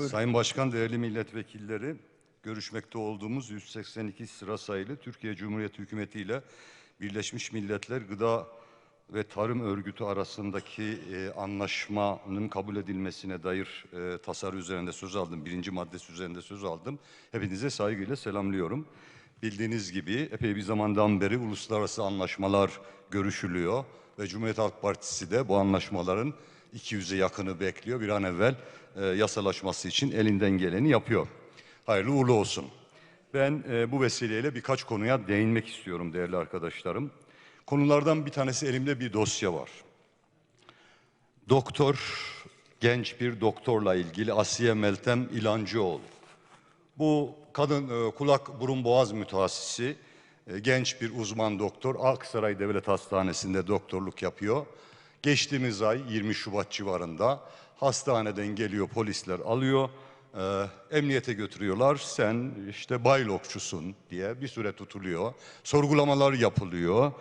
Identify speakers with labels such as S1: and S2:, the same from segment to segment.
S1: Sayın Başkan, değerli milletvekilleri, görüşmekte olduğumuz 182 sıra sayılı Türkiye Cumhuriyeti Hükümeti ile Birleşmiş Milletler Gıda ve Tarım Örgütü arasındaki e, anlaşmanın kabul edilmesine dair e, tasarı üzerinde söz aldım. Birinci maddesi üzerinde söz aldım. Hepinize saygıyla selamlıyorum. Bildiğiniz gibi epey bir zamandan beri uluslararası anlaşmalar görüşülüyor ve Cumhuriyet Halk Partisi de bu anlaşmaların 200'e yakını bekliyor. Bir an evvel e, yasalaşması için elinden geleni yapıyor. Hayırlı uğurlu olsun. Ben e, bu vesileyle birkaç konuya değinmek istiyorum değerli arkadaşlarım. Konulardan bir tanesi elimde bir dosya var. Doktor, genç bir doktorla ilgili Asiye Meltem İlancıoğlu. Bu kadın e, kulak burun boğaz mütehassisi, e, genç bir uzman doktor Aksaray Devlet Hastanesi'nde doktorluk yapıyor. Geçtiğimiz ay 20 Şubat civarında hastaneden geliyor polisler alıyor. e, emniyete götürüyorlar. Sen işte baylokçusun diye bir süre tutuluyor. Sorgulamalar yapılıyor.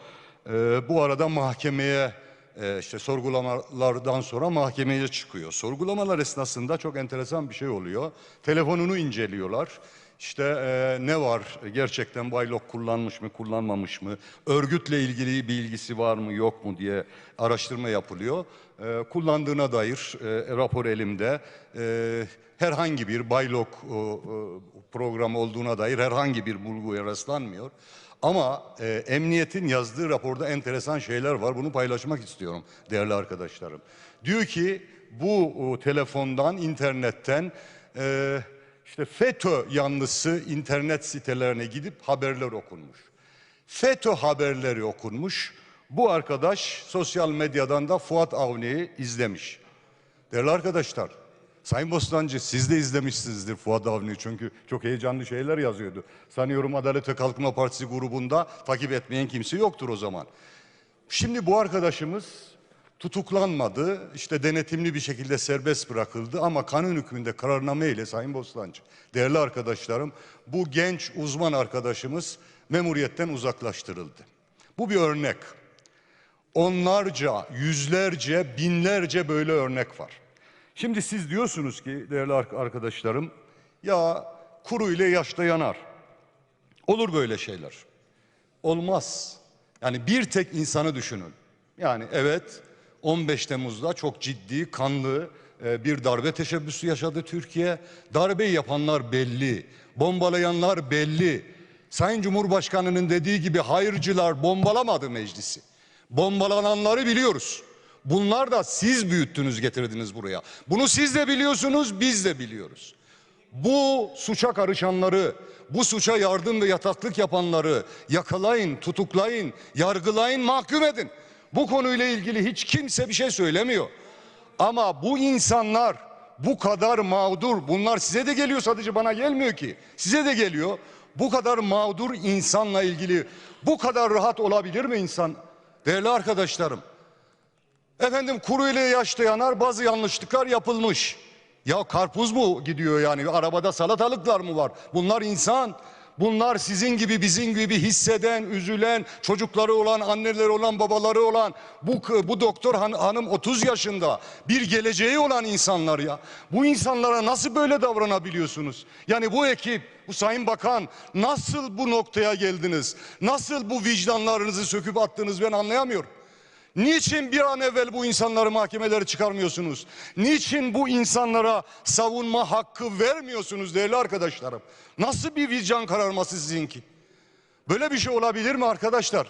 S1: E, bu arada mahkemeye e, işte sorgulamalardan sonra mahkemeye çıkıyor. Sorgulamalar esnasında çok enteresan bir şey oluyor. Telefonunu inceliyorlar. İşte e, ne var gerçekten baylok kullanmış mı kullanmamış mı örgütle ilgili bilgisi var mı yok mu diye araştırma yapılıyor. E, kullandığına dair e, rapor elimde E, herhangi bir baylok e, e, programı olduğuna dair herhangi bir bulguya rastlanmıyor. Ama e, emniyetin yazdığı raporda enteresan şeyler var. Bunu paylaşmak istiyorum değerli arkadaşlarım. Diyor ki bu o, telefondan, internetten e, işte FETÖ yanlısı internet sitelerine gidip haberler okunmuş. FETÖ haberleri okunmuş. Bu arkadaş sosyal medyadan da Fuat Avni'yi izlemiş. Değerli arkadaşlar, Sayın Bostancı siz de izlemişsinizdir Fuat Avni çünkü çok heyecanlı şeyler yazıyordu. Sanıyorum Adalet ve Kalkınma Partisi grubunda takip etmeyen kimse yoktur o zaman. Şimdi bu arkadaşımız tutuklanmadı, işte denetimli bir şekilde serbest bırakıldı ama kanun hükmünde kararname ile Sayın Bostancı, değerli arkadaşlarım bu genç uzman arkadaşımız memuriyetten uzaklaştırıldı. Bu bir örnek. Onlarca, yüzlerce, binlerce böyle örnek var. Şimdi siz diyorsunuz ki değerli ar- arkadaşlarım, ya kuru ile yaşta yanar. Olur böyle şeyler. Olmaz. Yani bir tek insanı düşünün. Yani evet 15 Temmuz'da çok ciddi, kanlı e, bir darbe teşebbüsü yaşadı Türkiye. Darbeyi yapanlar belli, bombalayanlar belli. Sayın Cumhurbaşkanı'nın dediği gibi hayırcılar bombalamadı meclisi. Bombalananları biliyoruz. Bunlar da siz büyüttünüz getirdiniz buraya. Bunu siz de biliyorsunuz biz de biliyoruz. Bu suça karışanları, bu suça yardım ve yataklık yapanları yakalayın, tutuklayın, yargılayın, mahkum edin. Bu konuyla ilgili hiç kimse bir şey söylemiyor. Ama bu insanlar bu kadar mağdur, bunlar size de geliyor sadece bana gelmiyor ki. Size de geliyor. Bu kadar mağdur insanla ilgili bu kadar rahat olabilir mi insan? Değerli arkadaşlarım, Efendim kuru ile yaşta yanar bazı yanlışlıklar yapılmış. Ya karpuz mu gidiyor yani arabada salatalıklar mı var? Bunlar insan. Bunlar sizin gibi bizim gibi hisseden, üzülen, çocukları olan, anneleri olan, babaları olan bu bu doktor han- hanım 30 yaşında bir geleceği olan insanlar ya. Bu insanlara nasıl böyle davranabiliyorsunuz? Yani bu ekip, bu sayın bakan nasıl bu noktaya geldiniz? Nasıl bu vicdanlarınızı söküp attınız ben anlayamıyorum. Niçin bir an evvel bu insanları mahkemelere çıkarmıyorsunuz? Niçin bu insanlara savunma hakkı vermiyorsunuz değerli arkadaşlarım? Nasıl bir vicdan kararması sizinki? Böyle bir şey olabilir mi arkadaşlar?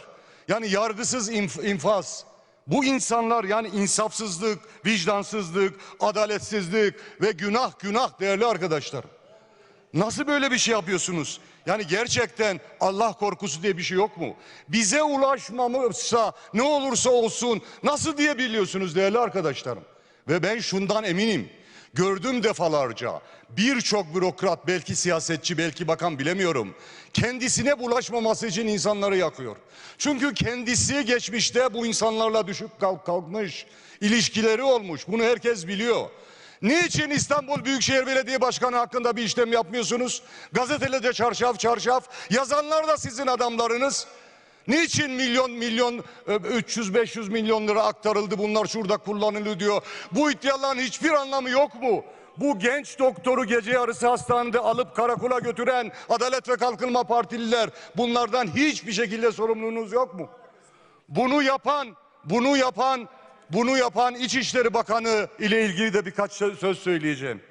S1: Yani yargısız inf- infaz. Bu insanlar yani insafsızlık, vicdansızlık, adaletsizlik ve günah günah değerli arkadaşlarım. Nasıl böyle bir şey yapıyorsunuz? Yani gerçekten Allah korkusu diye bir şey yok mu? Bize ulaşmamışsa ne olursa olsun nasıl diyebiliyorsunuz değerli arkadaşlarım? Ve ben şundan eminim. Gördüm defalarca birçok bürokrat belki siyasetçi belki bakan bilemiyorum. Kendisine bulaşmaması için insanları yakıyor. Çünkü kendisi geçmişte bu insanlarla düşüp kalk kalkmış. ilişkileri olmuş. Bunu herkes biliyor. Niçin İstanbul Büyükşehir Belediye Başkanı hakkında bir işlem yapmıyorsunuz? Gazetelerde çarşaf çarşaf yazanlar da sizin adamlarınız. Niçin milyon milyon e, 300-500 milyon lira aktarıldı bunlar şurada kullanılıyor diyor. Bu iddiaların hiçbir anlamı yok mu? bu genç doktoru gece yarısı hastanede alıp karakola götüren Adalet ve Kalkınma Partililer bunlardan hiçbir şekilde sorumluluğunuz yok mu? Bunu yapan, bunu yapan, bunu yapan İçişleri Bakanı ile ilgili de birkaç sö- söz söyleyeceğim.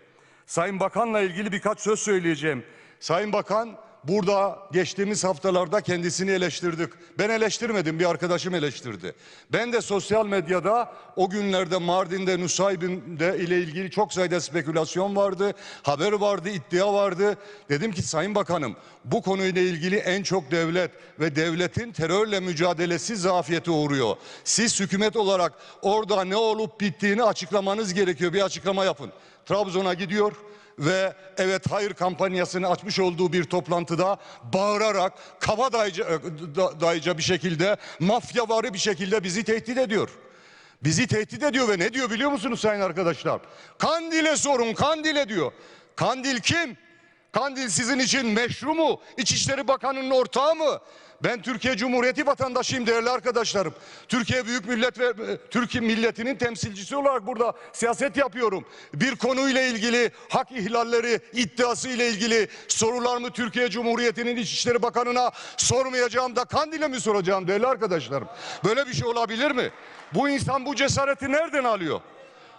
S1: Sayın Bakan'la ilgili birkaç söz söyleyeceğim. Sayın Bakan burada geçtiğimiz haftalarda kendisini eleştirdik. Ben eleştirmedim, bir arkadaşım eleştirdi. Ben de sosyal medyada o günlerde Mardin'de, Nusaybin'de ile ilgili çok sayıda spekülasyon vardı, haber vardı, iddia vardı. Dedim ki Sayın Bakanım bu konuyla ilgili en çok devlet ve devletin terörle mücadelesi zafiyete uğruyor. Siz hükümet olarak orada ne olup bittiğini açıklamanız gerekiyor. Bir açıklama yapın. Trabzon'a gidiyor ve evet hayır kampanyasını açmış olduğu bir toplantıda bağırarak kabadayıca da- dayıca bir şekilde mafyavari bir şekilde bizi tehdit ediyor. Bizi tehdit ediyor ve ne diyor biliyor musunuz sayın arkadaşlar? Kandil'e sorun Kandil'e diyor. Kandil kim? Kandil sizin için meşru mu? İçişleri Bakanı'nın ortağı mı? Ben Türkiye Cumhuriyeti vatandaşıyım değerli arkadaşlarım. Türkiye Büyük Millet ve e, Türkiye milletinin temsilcisi olarak burada siyaset yapıyorum. Bir konuyla ilgili hak ihlalleri iddiası ile ilgili sorularımı Türkiye Cumhuriyeti'nin İçişleri Bakanı'na sormayacağım da Kandil'e mi soracağım değerli arkadaşlarım? Böyle bir şey olabilir mi? Bu insan bu cesareti nereden alıyor?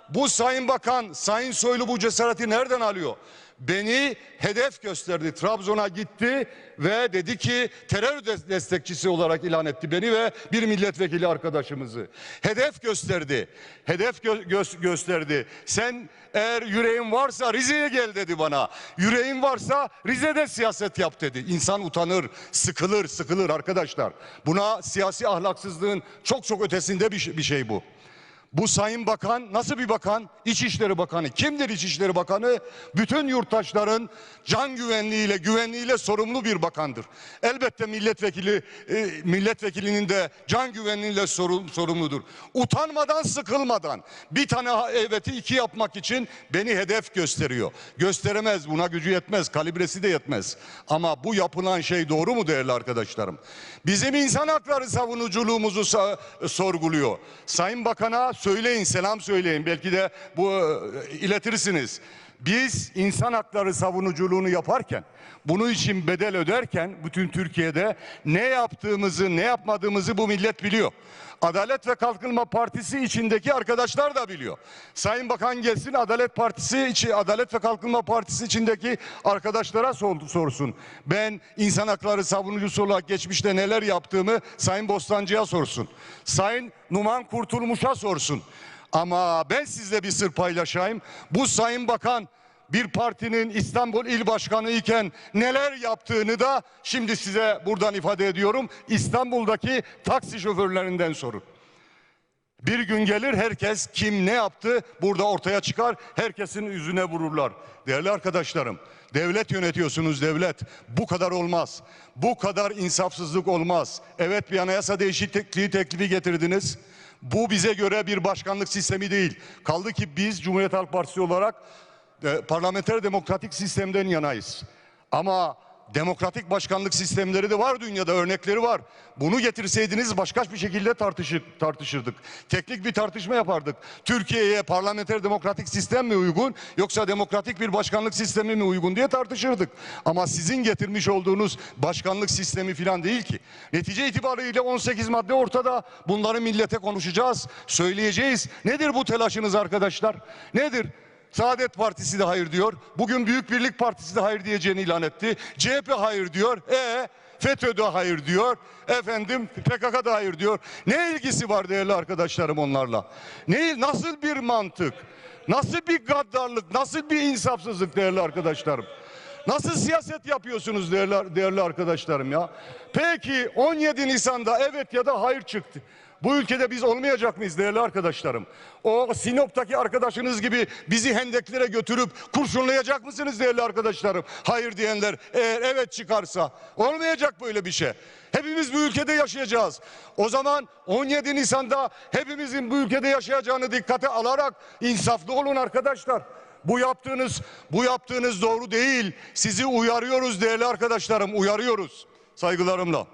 S1: Bu Sayın Bakan, Sayın Soylu bu cesareti nereden alıyor? Beni hedef gösterdi. Trabzon'a gitti ve dedi ki terör des- destekçisi olarak ilan etti beni ve bir milletvekili arkadaşımızı. Hedef gösterdi. Hedef gö- gö- gösterdi. Sen eğer yüreğin varsa Rize'ye gel dedi bana. Yüreğin varsa Rize'de siyaset yap dedi. İnsan utanır, sıkılır, sıkılır arkadaşlar. Buna siyasi ahlaksızlığın çok çok ötesinde bir şey, bir şey bu. Bu Sayın Bakan nasıl bir bakan? İçişleri Bakanı. Kimdir İçişleri Bakanı? Bütün yurttaşların can güvenliğiyle, güvenliğiyle sorumlu bir bakandır. Elbette milletvekili, e, milletvekilinin de can güvenliğiyle sorum- sorumludur. Utanmadan, sıkılmadan bir tane evet'i iki yapmak için beni hedef gösteriyor. Gösteremez, buna gücü yetmez, kalibresi de yetmez. Ama bu yapılan şey doğru mu değerli arkadaşlarım? Bizim insan hakları savunuculuğumuzu sa- sorguluyor. Sayın Bakan'a söyleyin, selam söyleyin. Belki de bu e, iletirsiniz. Biz insan hakları savunuculuğunu yaparken, bunu için bedel öderken bütün Türkiye'de ne yaptığımızı, ne yapmadığımızı bu millet biliyor. Adalet ve Kalkınma Partisi içindeki arkadaşlar da biliyor. Sayın Bakan gelsin Adalet Partisi içi Adalet ve Kalkınma Partisi içindeki arkadaşlara sor- sorsun. Ben insan hakları savunucusu olarak geçmişte neler yaptığımı Sayın Bostancı'ya sorsun. Sayın Numan Kurtulmuş'a sorsun. Ama ben sizle bir sır paylaşayım. Bu Sayın Bakan bir partinin İstanbul İl Başkanı iken neler yaptığını da şimdi size buradan ifade ediyorum. İstanbul'daki taksi şoförlerinden sorun. Bir gün gelir herkes kim ne yaptı burada ortaya çıkar. Herkesin yüzüne vururlar. Değerli arkadaşlarım devlet yönetiyorsunuz devlet. Bu kadar olmaz. Bu kadar insafsızlık olmaz. Evet bir anayasa değişikliği teklifi getirdiniz. Bu bize göre bir başkanlık sistemi değil. Kaldı ki biz Cumhuriyet Halk Partisi olarak e, parlamenter demokratik sistemden yanayız. Ama demokratik başkanlık sistemleri de var dünyada örnekleri var. Bunu getirseydiniz başka bir şekilde tartışır, tartışırdık. Teknik bir tartışma yapardık. Türkiye'ye parlamenter demokratik sistem mi uygun yoksa demokratik bir başkanlık sistemi mi uygun diye tartışırdık. Ama sizin getirmiş olduğunuz başkanlık sistemi falan değil ki. Netice itibariyle 18 madde ortada. Bunları millete konuşacağız, söyleyeceğiz. Nedir bu telaşınız arkadaşlar? Nedir? Saadet Partisi de hayır diyor. Bugün Büyük Birlik Partisi de hayır diyeceğini ilan etti. CHP hayır diyor. E FETÖ de hayır diyor. Efendim PKK da hayır diyor. Ne ilgisi var değerli arkadaşlarım onlarla? Ne nasıl bir mantık? Nasıl bir gaddarlık? Nasıl bir insafsızlık değerli arkadaşlarım? Nasıl siyaset yapıyorsunuz değerli, değerli arkadaşlarım ya? Peki 17 Nisan'da evet ya da hayır çıktı. Bu ülkede biz olmayacak mıyız değerli arkadaşlarım? O Sinop'taki arkadaşınız gibi bizi hendeklere götürüp kurşunlayacak mısınız değerli arkadaşlarım? Hayır diyenler eğer evet çıkarsa olmayacak böyle bir şey. Hepimiz bu ülkede yaşayacağız. O zaman 17 Nisan'da hepimizin bu ülkede yaşayacağını dikkate alarak insaflı olun arkadaşlar. Bu yaptığınız bu yaptığınız doğru değil. Sizi uyarıyoruz değerli arkadaşlarım, uyarıyoruz. Saygılarımla.